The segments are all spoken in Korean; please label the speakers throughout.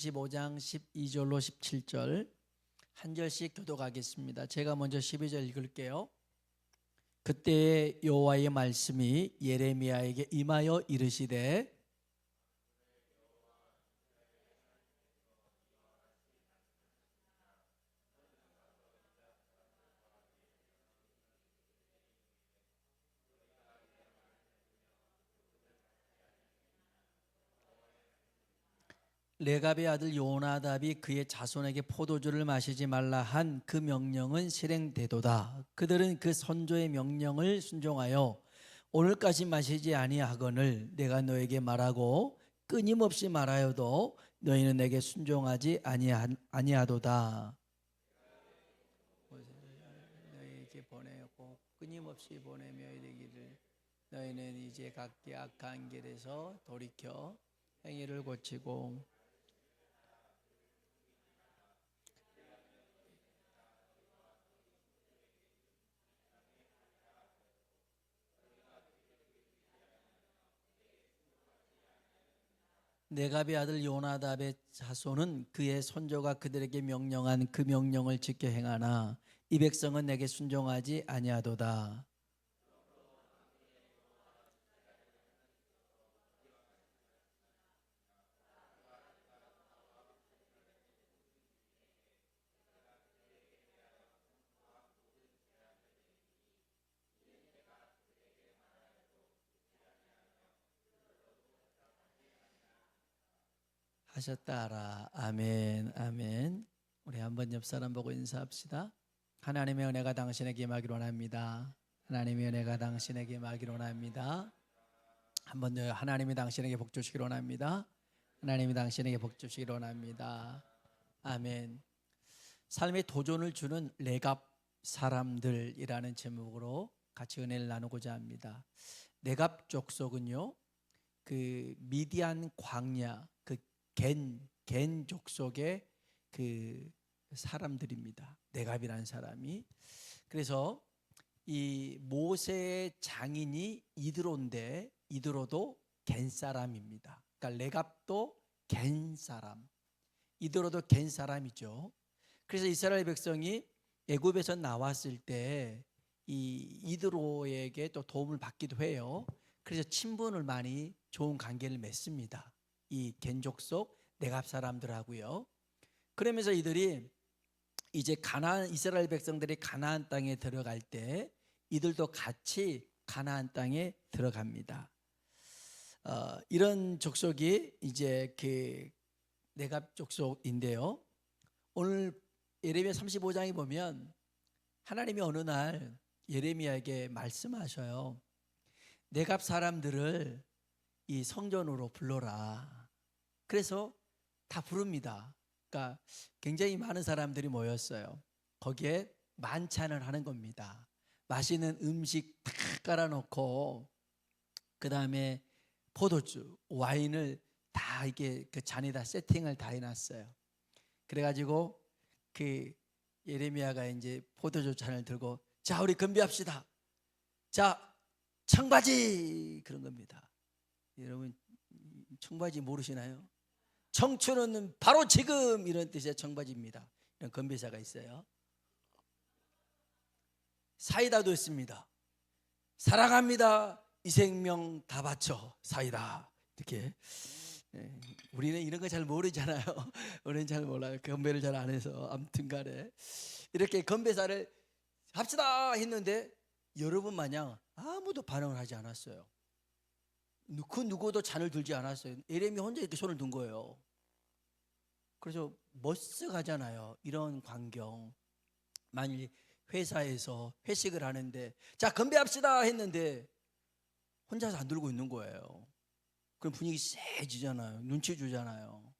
Speaker 1: 15장 12절로 17절 한 절씩 교독하겠습니다. 제가 먼저 12절 읽을게요. 그때 여호와의 말씀이 예레미야에게 임하여 이르시되 레갑의 아들 요나답이 그의 자손에게 포도주를 마시지 말라 한 그 명령은 실행되도다. 그들은 그 선조의 명령을 순종하여 오늘까지 마시지 아니하거늘 내가 너에게 말하고 끊임없이 말하여도 너희는 내게 순종하지 아니하, 아니하도다. 너희에게 보내고 끊임없이 보내며 이르기를 너희는 이제 각기 악한 길에서 돌이켜 행위를 고치고 네갑의 아들 요나답의 자손은 그의 손조가 그들에게 명령한 그 명령을 지켜 행하나 이 백성은 내게 순종하지 아니하도다. 하셨다 하라. 아멘. 아멘. 우리 한번 옆 사람 보고 인사합시다. 하나님의 은혜가 당신에게 임하기를 원합니다. 하나님의 은혜가 당신에게 임하기를 원합니다. 한번 더 하나님이 당신에게 복 주시기를 원합니다. 하나님이 당신에게 복 주시기를 원합니다. 아멘. 삶의 도전을 주는 레갑 사람들이라는 제목으로 같이 은혜를 나누고자 합니다. 레갑 족속은요. 그 미디안 광야 그 겐, 겐 족속의 그 사람들입니다. 네갑이라는 사람이. 그래서 이 모세의 장인이 이드로인데 이드로도 겐 사람입니다. 그러니까 레갑도 겐 사람. 이드로도 겐 사람이죠. 그래서 이스라엘 백성이 애굽에서 나왔을 때 이 이드로에게 또 도움을 받기도 해요. 그래서 친분을 많이 좋은 관계를 맺습니다. 이 겐족 속 내갑 사람들하고요. 그러면서 이들이 이제 가나안 이스라엘 백성들이 가나안 땅에 들어갈 때 이들도 같이 가나안 땅에 들어갑니다. 어, 이런 족속이 이제 그 내갑 족속인데요. 오늘 예레미야 35장에 보면 하나님이 어느 날 예레미야에게 말씀하셔요. 내갑 사람들을 이 성전으로 불러라. 그래서 다 부릅니다. 그러니까 굉장히 많은 사람들이 모였어요. 거기에 만찬을 하는 겁니다. 맛있는 음식 다 깔아놓고 그 다음에 포도주, 와인을 다 이게 그 잔에다 세팅을 다 해놨어요. 그래가지고 그 예레미야가 이제 포도주 잔을 들고 자 우리 건배합시다. 자 청바지 그런 겁니다. 여러분 청바지 모르시나요? 청춘은 바로 지금 이런 뜻의 청바지입니다. 이런 건배사가 있어요. 사이다도 있습니다. 사랑합니다. 이 생명 다 바쳐 사이다. 이렇게 예, 우리는 이런 거 잘 모르잖아요. 우리는 잘 몰라요. 건배를 잘 안 해서 아무튼간에 이렇게 건배사를 합시다 했는데 여러분 마냥 아무도 반응을 하지 않았어요. 그 누구도 잔을 들지 않았어요. 에렘이 혼자 이렇게 손을 든 거예요. 그래서 멋스가잖아요. 이런 광경. 만일 회사에서 회식을 하는데 자 건배합시다 했는데 혼자서 안 들고 있는 거예요. 그럼 분위기 쎄지잖아요. 눈치 주잖아요.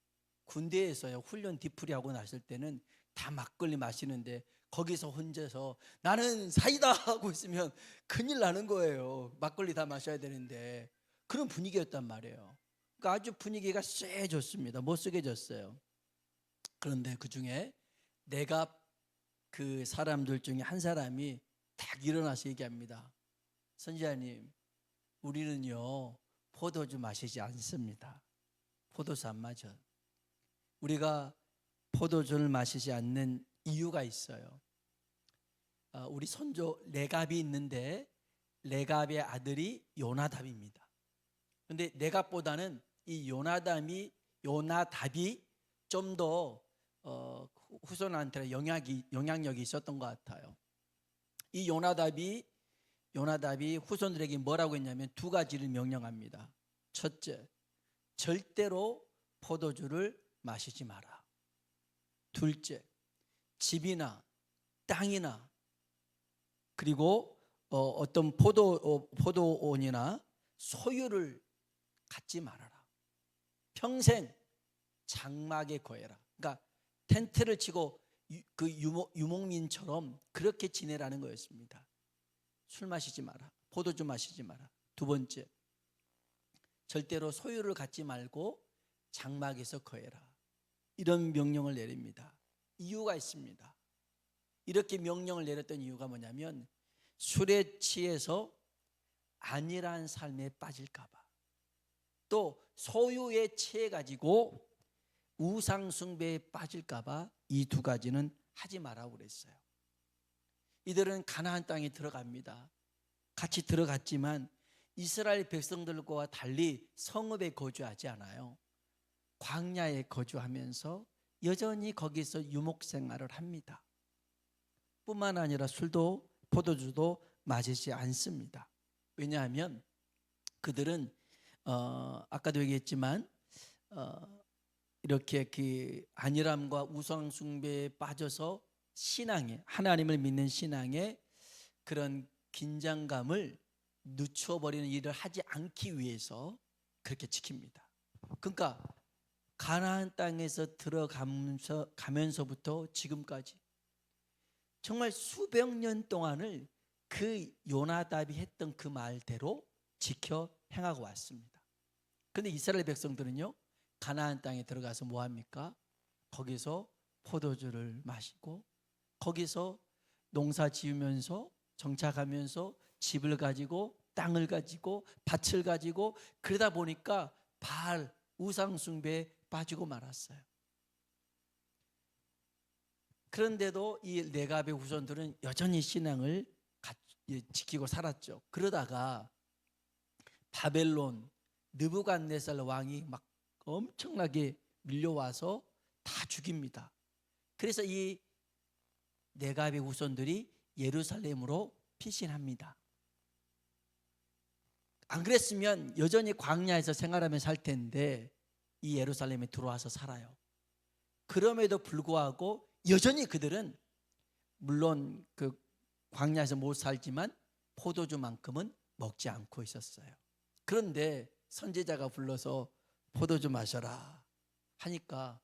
Speaker 1: 군대에서요 훈련 뒤풀이 하고 났을 때는 다 막걸리 마시는데 거기서 혼자서 나는 사이다 하고 있으면 큰일 나는 거예요. 막걸리 다 마셔야 되는데 그런 분위기였단 말이에요. 그러니까 아주 분위기가 쎄졌습니다. 못쓰게졌어요. 그런데 그 중에 내가 그 사람들 중에 한 사람이 딱 일어나서 얘기합니다. 선지자님, 우리는요 포도주 마시지 않습니다. 포도주 안 마셔. 우리가 포도주를 마시지 않는 이유가 있어요. 아, 우리 선조 레갑이 있는데 레갑의 아들이 요나답입니다. 근데 레갑보다는 이 요나답이 요나답이 좀더 어, 후손한테 영향이 영향력이 있었던 것 같아요. 이 요나답이 요나답이 후손들에게 뭐라고 했냐면 두 가지를 명령합니다. 첫째, 절대로 포도주를 마시지 마라. 둘째, 집이나 땅이나 그리고 어, 어떤 포도 어, 포도원이나 소유를 갖지 말아라. 평생 장막에 거해라. 그러니까 텐트를 치고 유, 그 유목, 유목민처럼 그렇게 지내라는 거였습니다. 술 마시지 마라. 포도주 마시지 마라. 두 번째, 절대로 소유를 갖지 말고 장막에서 거해라. 이런 명령을 내립니다. 이유가 있습니다. 이렇게 명령을 내렸던 이유가 뭐냐면 술에 취해서 안일한 삶에 빠질까봐 또 소유에 취해 가지고 우상 숭배에 빠질까 봐 이 두 가지는 하지 말라고 그랬어요. 이들은 가나안 땅에 들어갑니다. 같이 들어갔지만 이스라엘 백성들과 달리 성읍에 거주하지 않아요. 광야에 거주하면서 여전히 거기서 유목 생활을 합니다. 뿐만 아니라 술도 포도주도 마시지 않습니다. 왜냐하면 그들은 어, 아까도 얘기했지만 어, 이렇게 그 안일함과 우상 숭배에 빠져서 신앙에 하나님을 믿는 신앙에 그런 긴장감을 늦춰버리는 일을 하지 않기 위해서 그렇게 지킵니다. 그러니까 가나안 땅에서 들어가면서 가면서부터 지금까지 정말 수백 년 동안을 그 요나답이 했던 그 말대로 지켜 행하고 왔습니다. 근데 이스라엘 백성들은요. 가나안 땅에 들어가서 뭐 합니까? 거기서 포도주를 마시고 거기서 농사 지으면서 정착하면서 집을 가지고 땅을 가지고 밭을 가지고 그러다 보니까 바알 우상 숭배에 빠지고 말았어요. 그런데도 이 레갑의 후손들은 여전히 신앙을 지키고 살았죠. 그러다가 바벨론 느부갓네살 왕이 막 엄청나게 밀려와서 다 죽입니다. 그래서 이 네갑의 후손들이 예루살렘으로 피신합니다. 안 그랬으면 여전히 광야에서 생활하며 살 텐데 이 예루살렘에 들어와서 살아요. 그럼에도 불구하고 여전히 그들은 물론 그 광야에서 못 살지만 포도주만큼은 먹지 않고 있었어요. 그런데 선지자가 불러서 포도 주 마셔라 하니까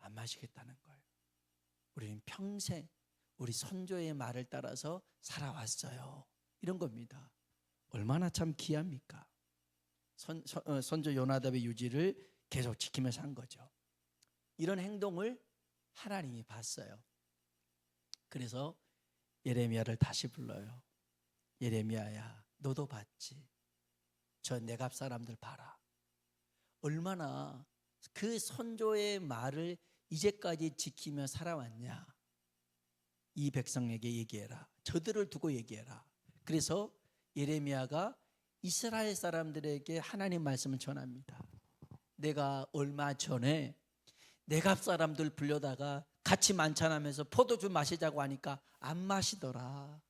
Speaker 1: 안 마시겠다는 거예요. 우리는 평생 우리 선조의 말을 따라서 살아왔어요. 이런 겁니다. 얼마나 참 귀합니까? 선, 선, 어, 선조 요나답의 유지를 계속 지키면서 한 거죠. 이런 행동을 하나님이 봤어요. 그래서 예레미야를 다시 불러요. 예레미야야, 너도 봤지. 저 내갑 사람들 봐라. 얼마나 그 선조의 말을 이제까지 지키며 살아왔냐. 이 백성에게 얘기해라. 저들을 두고 얘기해라. 그래서 예레미야가 이스라엘 사람들에게 하나님 말씀을 전합니다. 내가 얼마 전에 내갑 사람들 불려다가 같이 만찬하면서 포도주 마시자고 하니까 안 마시더라.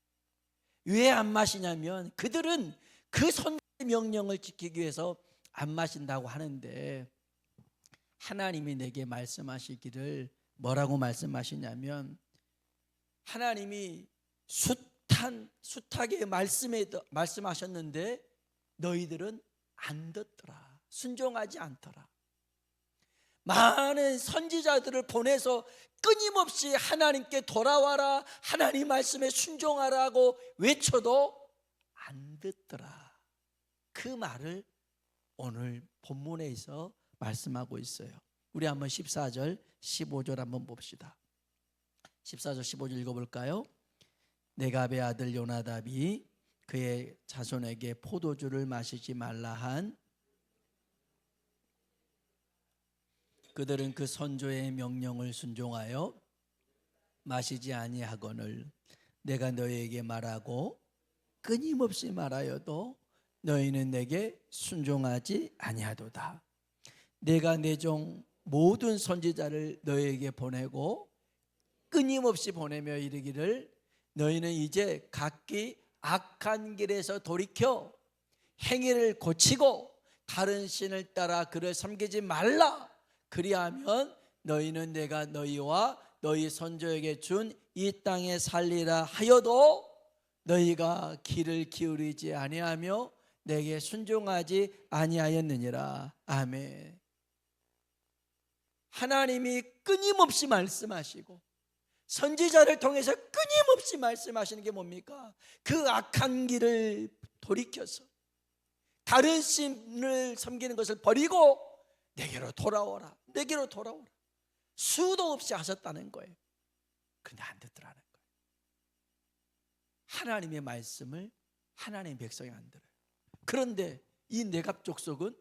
Speaker 1: 왜 안 마시냐면 그들은 그 선의 명령을 지키기 위해서 안 마신다고 하는데 하나님이 내게 말씀하시기를 뭐라고 말씀하시냐면 하나님이 숱한 숱하게 말씀에 말씀하셨는데 너희들은 안 듣더라. 순종하지 않더라. 많은 선지자들을 보내서 끊임없이 하나님께 돌아와라. 하나님 말씀에 순종하라고 외쳐도 안 듣더라. 그 말을 오늘 본문에서 말씀하고 있어요. 우리 한번 14절, 15절 한번 봅시다. 14절, 15절 읽어볼까요? 네갑의 아들 요나답이 그의 자손에게 포도주를 마시지 말라 한 그들은 그 선조의 명령을 순종하여 마시지 아니하거늘 내가 너희에게 말하고 끊임없이 말하여도 너희는 내게 순종하지 아니하도다. 내가 내 종 모든 선지자를 너희에게 보내고 끊임없이 보내며 이르기를 너희는 이제 각기 악한 길에서 돌이켜 행위를 고치고 다른 신을 따라 그를 섬기지 말라. 그리하면 너희는 내가 너희와 너희 선조에게 준 이 땅에 살리라 하여도 너희가 귀를 기울이지 아니하며 내게 순종하지 아니하였느니라. 아멘. 하나님이 끊임없이 말씀하시고 선지자를 통해서 끊임없이 말씀하시는 게 뭡니까? 그 악한 길을 돌이켜서 다른 신을 섬기는 것을 버리고 내게로 돌아오라. 내게로 돌아오라. 수도 없이 하셨다는 거예요. 근데 안 듣더라는 거예요. 하나님의 말씀을 하나님의 백성이 안 들어요. 그런데 이 내갑 족속은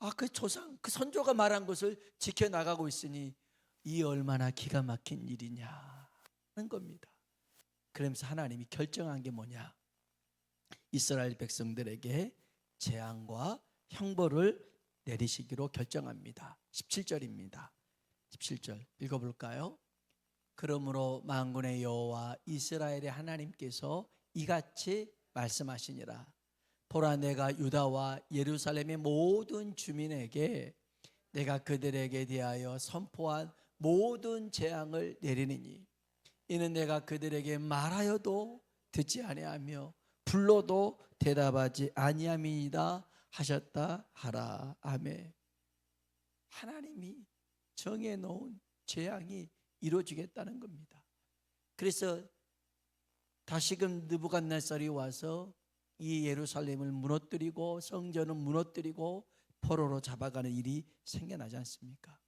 Speaker 1: 아 그 조상 그 선조가 말한 것을 지켜 나가고 있으니 이 얼마나 기가 막힌 일이냐 하는 겁니다. 그러면서 하나님이 결정한 게 뭐냐? 이스라엘 백성들에게 재앙과 형벌을 내리시기로 결정합니다. 17절입니다. 17절 읽어 볼까요? 그러므로 만군의 여호와 이스라엘의 하나님께서 이같이 말씀하시니라. 보라 내가 유다와 예루살렘의 모든 주민에게 내가 그들에게 대하여 선포한 모든 재앙을 내리느니 이는 내가 그들에게 말하여도 듣지 아니하며 불러도 대답하지 아니함이다 하셨다 하라 아멘. 하나님이 정해 놓은 재앙이 이루어지겠다는 겁니다. 그래서 다시금 느부갓네살이 와서 이 예루살렘을 무너뜨리고 성전을 무너뜨리고 포로로 잡아가는 일이 생겨나지 않습니까?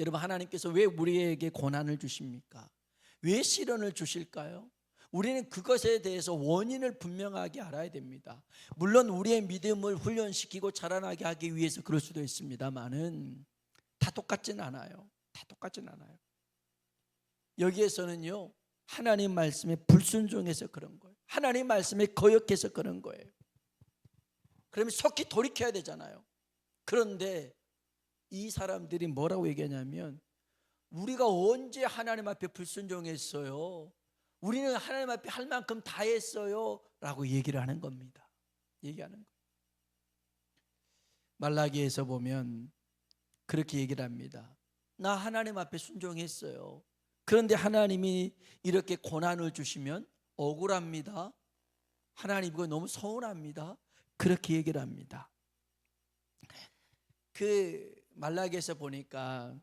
Speaker 1: 여러분 하나님께서 왜 우리에게 고난을 주십니까? 왜 시련을 주실까요? 우리는 그것에 대해서 원인을 분명하게 알아야 됩니다. 물론 우리의 믿음을 훈련시키고 자라나게 하기 위해서 그럴 수도 있습니다만은 다 똑같진 않아요. 다 똑같진 않아요. 여기에서는요. 하나님 말씀에 불순종해서 그런 거예요. 하나님 말씀에 거역해서 그런 거예요. 그러면 속히 돌이켜야 되잖아요. 그런데 이 사람들이 뭐라고 얘기하냐면 우리가 언제 하나님 앞에 불순종했어요? 우리는 하나님 앞에 할 만큼 다 했어요. 라고 얘기를 하는 겁니다. 얘기하는 거예요. 말라기에서 보면 그렇게 얘기를 합니다. 나 하나님 앞에 순종했어요. 그런데 하나님이 이렇게 고난을 주시면 억울합니다. 하나님 이거 너무 서운합니다. 그렇게 얘기를 합니다. 그 말라기에서 보니까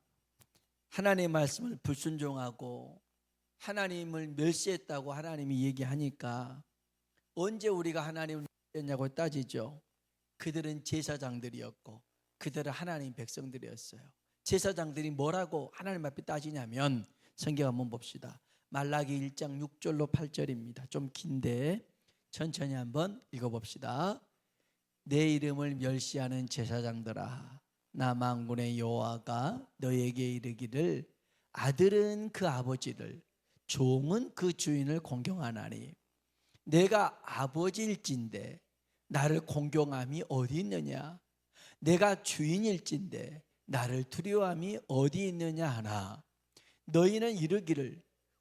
Speaker 1: 하나님의 말씀을 불순종하고 하나님을 멸시했다고 하나님이 얘기하니까 언제 우리가 하나님을 멸시했냐고 따지죠. 그들은 제사장들이었고 그들은 하나님 백성들이었어요. 제사장들이 뭐라고 하나님 앞에 따지냐면 성경 한번 봅시다. 말라기 1장 6절로 8절입니다. 좀 긴데 천천히 한번 읽어봅시다. 내 이름을 멸시하는 제사장들아 나 만군의 여호와가 너에게 이르기를 아들은 그 아버지를 종은 그 주인을 공경하나니 내가 아버지일진데 나를 공경함이 어디 있느냐 내가 주인일진데 나를 두려워함이 어디 있느냐 하나 너희는 이르기를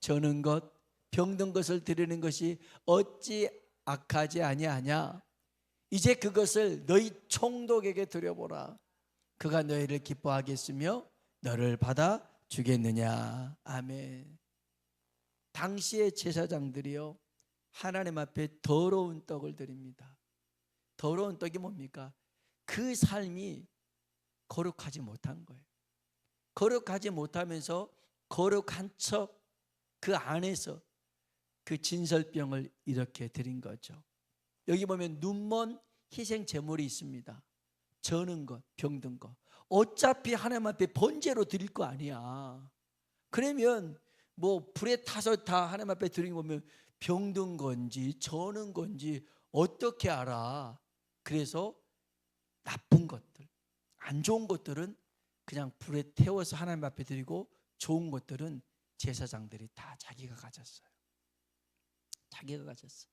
Speaker 1: 저는 것 병든 것을 드리는 것이 어찌 악하지 아니하냐 이제 그것을 너희 총독에게 드려보라 그가 너희를 기뻐하겠으며 너를 받아 주겠느냐 아멘 당시의 제사장들이요 하나님 앞에 더러운 떡을 드립니다. 더러운 떡이 뭡니까? 그 삶이 거룩하지 못한 거예요. 거룩하지 못하면서 거룩한 척 그 안에서 그 진설병을 이렇게 드린 거죠. 여기 보면 눈먼 희생 제물이 있습니다. 저는 것, 병든 것. 어차피 하나님 앞에 번제로 드릴 거 아니야. 그러면 뭐 불에 타서 다 하나님 앞에 드린 거면 병든 건지 저는 건지 어떻게 알아? 그래서 나쁜 것들, 안 좋은 것들은 그냥 불에 태워서 하나님 앞에 드리고 좋은 것들은 제사장들이 다 자기가 가졌어요. 자기가 가졌어.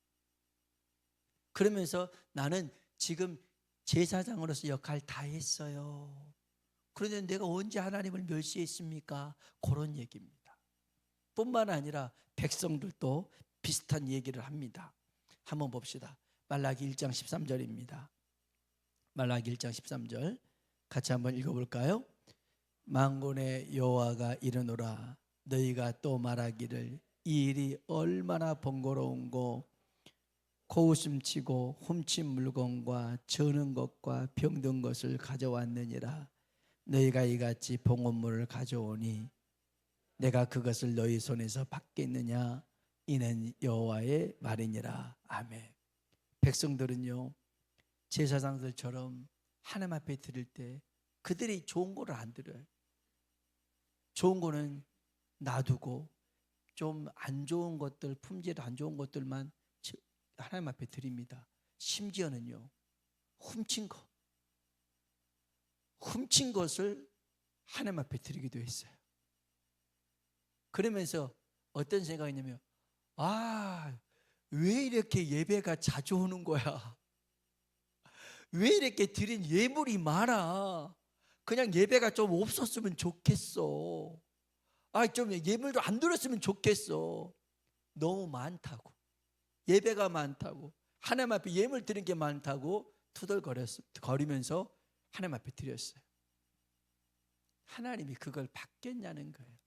Speaker 1: 그러면서 나는 지금 제사장으로서 역할 다 했어요. 그런데 내가 언제 하나님을 멸시했습니까? 그런 얘기입니다. 뿐만 아니라 백성들도 비슷한 얘기를 합니다. 한번 봅시다. 말라기 1장 13절입니다. 말라기 1장 13절 같이 한번 읽어볼까요? 망군의 여호와가 이르노라 너희가 또 말하기를 이 일이 얼마나 번거로운고 고웃음치고 훔친 물건과 저는 것과 병든 것을 가져왔느니라. 너희가 이같이 봉헌물을 가져오니 내가 그것을 너희 손에서 받겠느냐? 이는 여호와의 말이니라. 아멘. 백성들은요 제사장들처럼 하나님 앞에 드릴 때 그들이 좋은 거를 안 드려요. 좋은 거는 놔두고 좀 안 좋은 것들 품질 안 좋은 것들만 저- 하나님 앞에 드립니다. 심지어는요 훔친 거 훔친 것을 하나님 앞에 드리기도 했어요. 그러면서 어떤 생각이냐면 아 왜 이렇게 예배가 자주 오는 거야? 왜 이렇게 드린 예물이 많아? 그냥 예배가 좀 없었으면 좋겠어. 아, 좀 예물도 안 들었으면 좋겠어. 너무 많다고. 예배가 많다고. 하나님 앞에 예물 드린 게 많다고 투덜거렸 거리면서 하나님 앞에 드렸어요. 하나님이 그걸 받겠냐는 거예요.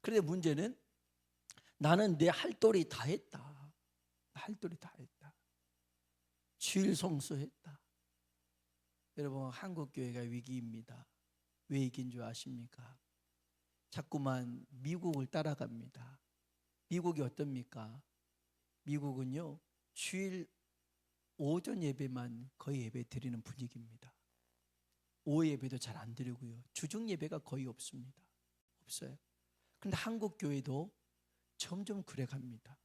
Speaker 1: 그런데 문제는 나는 내 할 도리 다 했다. 할 도리 다 했다. 주일 성수했다. 여러분 한국 교회가 위기입니다. 왜 위기인 줄 아십니까? 자꾸만 미국을 따라갑니다. 미국이 어떻습니까? 미국은요 주일 오전 예배만 거의 예배 드리는 분위기입니다. 오후 예배도 잘 안 드리고요. 주중 예배가 거의 없습니다. 없어요. 근데 한국 교회도 점점 그래 갑니다.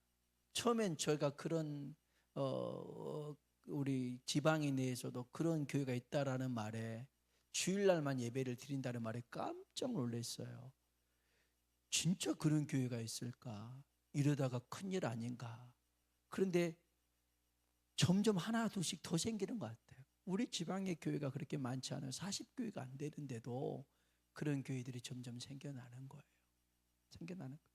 Speaker 1: 처음엔 저희가 그런 어 우리 지방에 내에서도 그런 교회가 있다라는 말에 주일날만 예배를 드린다는 말에 깜짝 놀랐어요. 진짜 그런 교회가 있을까? 이러다가 큰일 아닌가? 그런데 점점 하나 둘씩 더 생기는 것 같아요. 우리 지방의 교회가 그렇게 많지 않아요. 40교회가 안 되는데도 그런 교회들이 점점 생겨나는 거예요. 생겨나는 거예요.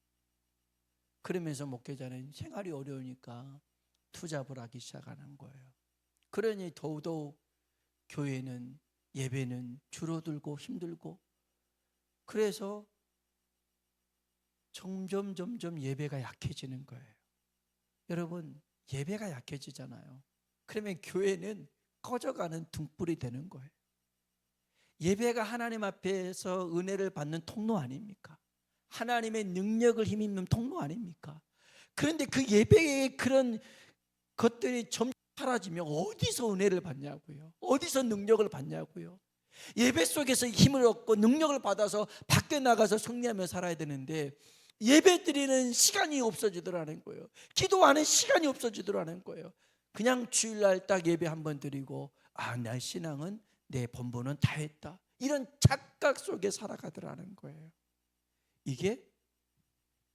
Speaker 1: 그러면서 목회자는 생활이 어려우니까 투잡을 하기 시작하는 거예요. 그러니 더더욱 교회는 예배는 줄어들고 힘들고 그래서 점점 점점 예배가 약해지는 거예요. 여러분 예배가 약해지잖아요. 그러면 교회는 꺼져가는 등불이 되는 거예요. 예배가 하나님 앞에서 은혜를 받는 통로 아닙니까? 하나님의 능력을 힘입는 통로 아닙니까? 그런데 그 예배의 그런 것들이 점 사라지면 어디서 은혜를 받냐고요? 어디서 능력을 받냐고요? 예배 속에서 힘을 얻고 능력을 받아서 밖에 나가서 승리하며 살아야 되는데 예배 드리는 시간이 없어지더라는 거예요. 기도하는 시간이 없어지더라는 거예요. 그냥 주일날 딱 예배 한 번 드리고 아, 내 신앙은 내 본분은 다 했다. 이런 착각 속에 살아가더라는 거예요. 이게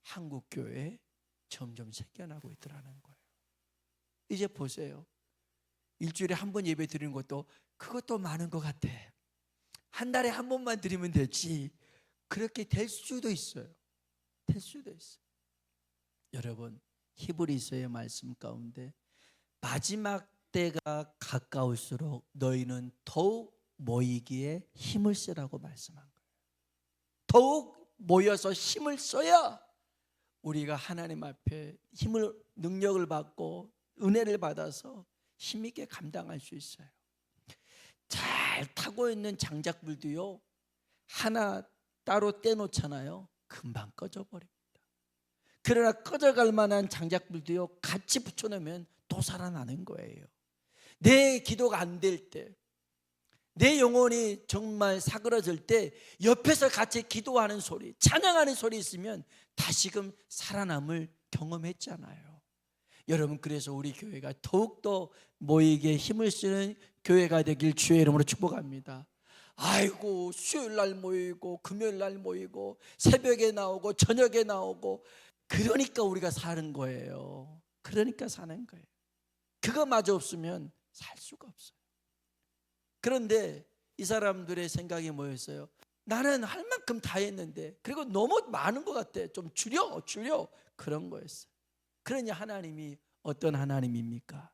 Speaker 1: 한국 교회에 점점 생겨나고 있더라는 거예요. 이제 보세요. 일주일에 한 번 예배 드리는 것도 그것도 많은 것 같아. 한 달에 한 번만 드리면 되지. 그렇게 될 수도 있어요. 될 수도 있어요. 여러분, 히브리서의 말씀 가운데 마지막 때가 가까울수록 너희는 더욱 모이기에 힘을 쓰라고 말씀한 거예요. 더욱 모여서 힘을 써야 우리가 하나님 앞에 힘을 능력을 받고 은혜를 받아서 힘있게 감당할 수 있어요. 잘 타고 있는 장작불도요 하나 따로 떼놓잖아요. 금방 꺼져버립니다. 그러나 꺼져갈 만한 장작불도요 같이 붙여놓으면 또 살아나는 거예요. 내 기도가 안 될 때, 내 영혼이 정말 사그러질 때 옆에서 같이 기도하는 소리, 찬양하는 소리 있으면 다시금 살아남을 경험했잖아요. 여러분 그래서 우리 교회가 더욱더 모이게 힘을 쓰는 교회가 되길 주의 이름으로 축복합니다. 아이고 수요일 날 모이고 금요일 날 모이고 새벽에 나오고 저녁에 나오고 그러니까 우리가 사는 거예요. 그러니까 사는 거예요. 그거마저 없으면 살 수가 없어요. 그런데 이 사람들의 생각이 뭐였어요? 나는 할 만큼 다 했는데 그리고 너무 많은 것 같아. 좀 줄여, 줄여 그런 거였어요. 그러니 하나님이 어떤 하나님입니까?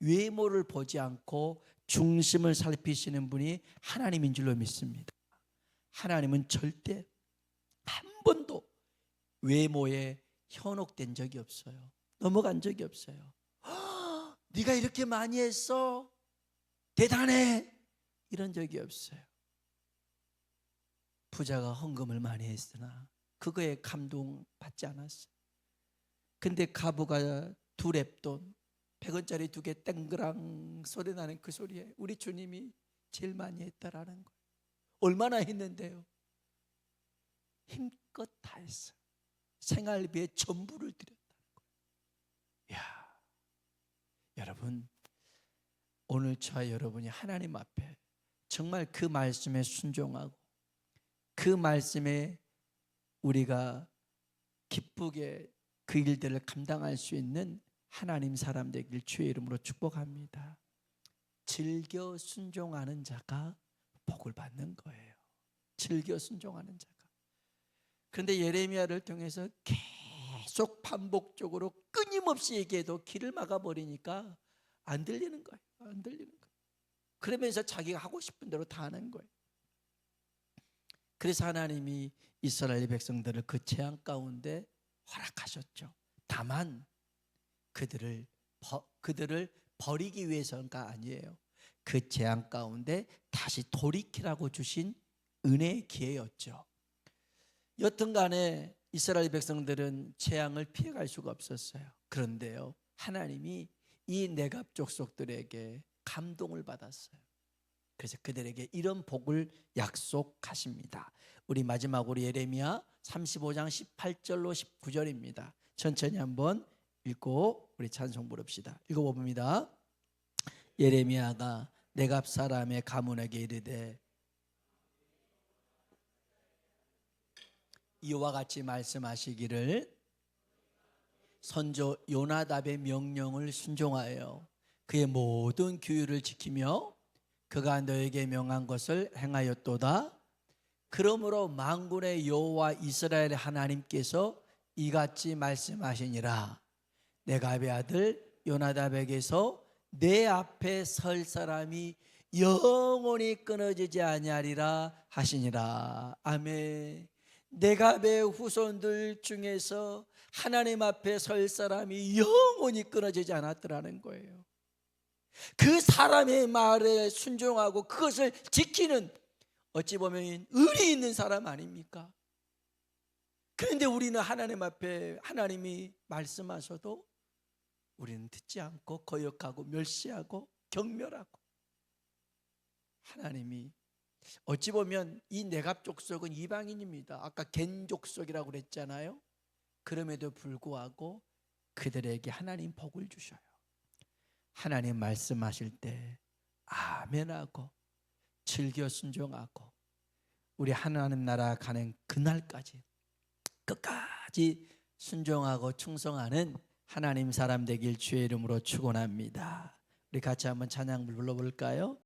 Speaker 1: 외모를 보지 않고 중심을 살피시는 분이 하나님인 줄로 믿습니다. 하나님은 절대 한 번도 외모에 현혹된 적이 없어요. 넘어간 적이 없어요. "헉, 네가 이렇게 많이 했어? 대단해. 이런 적이 없어요. 부자가 헌금을 많이 했으나 그거에 감동받지 않았어요. 근데 가부가 두 랩돈 100원짜리 두 개 땡그랑 소리 나는 그 소리에 우리 주님이 제일 많이 했다라는 거예요. 얼마나 했는데요? 힘껏 다 했어요. 생활비의 전부를 드렸다는 거예요. 야, 여러분 오늘 저와 여러분이 하나님 앞에 정말 그 말씀에 순종하고 그 말씀에 우리가 기쁘게 그 일들을 감당할 수 있는 하나님 사람 되길 주의 이름으로 축복합니다. 즐겨 순종하는 자가 복을 받는 거예요. 즐겨 순종하는 자가. 그런데 예레미야를 통해서 계속 반복적으로 끊임없이 얘기해도 길을 막아 버리니까 안 들리는 거예요. 안 들리는 거예요. 그러면서 자기가 하고 싶은 대로 다 하는 거예요. 그래서 하나님이 이스라엘 백성들을 그 재앙 가운데 허락하셨죠. 다만 그들을 버, 그들을 버리기 위해서가 아니에요. 그 재앙 가운데 다시 돌이키라고 주신 은혜의 기회였죠. 여튼 간에 이스라엘 백성들은 재앙을 피해갈 수가 없었어요. 그런데요, 하나님이 이 내갑 족속들에게 감동을 받았어요. 그래서 그들에게 이런 복을 약속하십니다. 우리 마지막으로 예레미야 35장 18절로 19절입니다. 천천히 한번 읽고 우리 찬송 부릅시다. 읽어봅니다. 예레미야가 내갑 사람의 가문에게 이르되 이와 같이 말씀하시기를 선조 요나답의 명령을 순종하여 그의 모든 규율을 지키며 그가 너에게 명한 것을 행하였도다. 그러므로 만군의 여호와 이스라엘 하나님께서 이같이 말씀하시니라. 내가의 아들 요나답에게서 내 앞에 설 사람이 영원히 끊어지지 아니하리라 하시니라. 아멘. 내가의 후손들 중에서 하나님 앞에 설 사람이 영원히 끊어지지 않았더라는 거예요. 그 사람의 말에 순종하고 그것을 지키는 어찌 보면 의리 있는 사람 아닙니까? 그런데 우리는 하나님 앞에 하나님이 말씀하셔도 우리는 듣지 않고 거역하고 멸시하고 경멸하고 하나님이 어찌 보면 이 내갑 족속은 이방인입니다. 아까 겐 족속이라고 그랬잖아요. 그럼에도 불구하고 그들에게 하나님 복을 주셔요. 하나님 말씀하실 때 아멘하고 즐겨 순종하고 우리 하나님 나라 가는 그날까지 끝까지 순종하고 충성하는 하나님 사람 되길 주의 이름으로 축원합니다. 우리 같이 한번 찬양 불러볼까요?